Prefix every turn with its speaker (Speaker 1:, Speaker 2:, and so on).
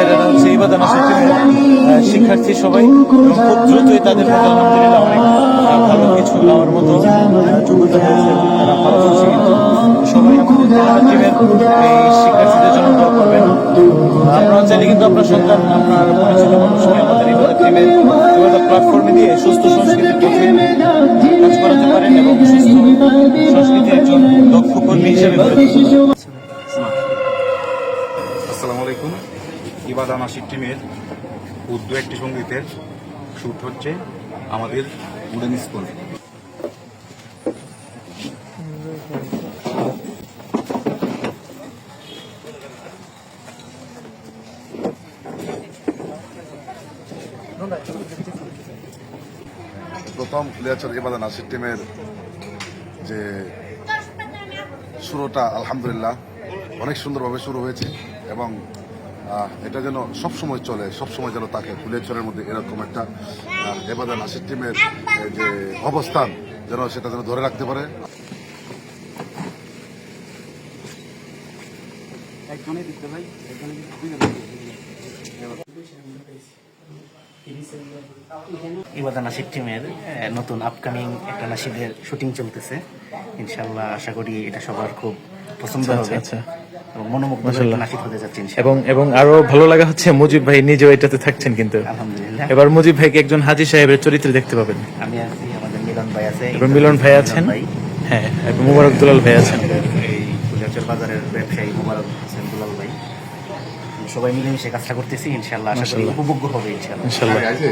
Speaker 1: এরা হচ্ছে ইবাদান আহ, শিক্ষার্থী সবাই খুব দ্রুতই তাদের মধ্যে আলহামদুলিল্লাহ অনেক ভালো কিছু মতো শিক্ষার্থীদের কিন্তু আপনার সন্তান আমাদের সুস্থ সংস্কৃতির কাজ করাতে পারেন এবং সুস্থ সংস্কৃতির একজন দক্ষ কর্মী হিসেবে
Speaker 2: আলাইকুম। নাসির টিমের উর্দু একটি সঙ্গীতের শ্যুট হচ্ছে আমাদের উডেন স্কুল।
Speaker 3: প্রথম লিয়াচর ইবাদা নাসির টিমের যে শুরুটা, আলহামদুলিল্লাহ, অনেক সুন্দরভাবে শুরু হয়েছে এবং এটা যেন সব সময় চলে সব সময় যেন তাকে ফুলেশ্বরের মধ্যে এরকম একটা এবাদা নাসির টিমের যে অবস্থান যেন সেটা যেন ধরে রাখতে পারে।
Speaker 4: ইবাদা নাসিব টিমের নতুন আপকামিং একটা নাসিবের শুটিং চলতেছে। ইনশাল্লাহ আশা করি এটা সবার খুব পছন্দ হবে।
Speaker 1: আচ্ছা।
Speaker 4: এবং মনোমুগ্ধ
Speaker 1: মাশাআল্লাহ।
Speaker 4: হতে যাচ্ছে
Speaker 1: এবং এবং আরও ভালো লাগা হচ্ছে মুজিব ভাই নিজেও এটাতে থাকছেন কিন্তু।
Speaker 4: আলহামদুলিল্লাহ।
Speaker 1: এবার মুজিব ভাইকে একজন হাজি সাহেবের চরিত্রে দেখতে পাবেন।
Speaker 4: আমি আছি আমাদের মিলন ভাই আছে
Speaker 1: এবং মিলন ভাই আছেন? হ্যাঁ এবং মুবারক দুলাল ভাই আছেন।
Speaker 4: এই ফুলিয়াচর বাজারের ব্যবসায়ী মোবারক হোসেন দুলাল ভাই। সবাই মিলেমিশে কাজটা করতেছি আশা করি উপভোগ্য হবে
Speaker 3: আছে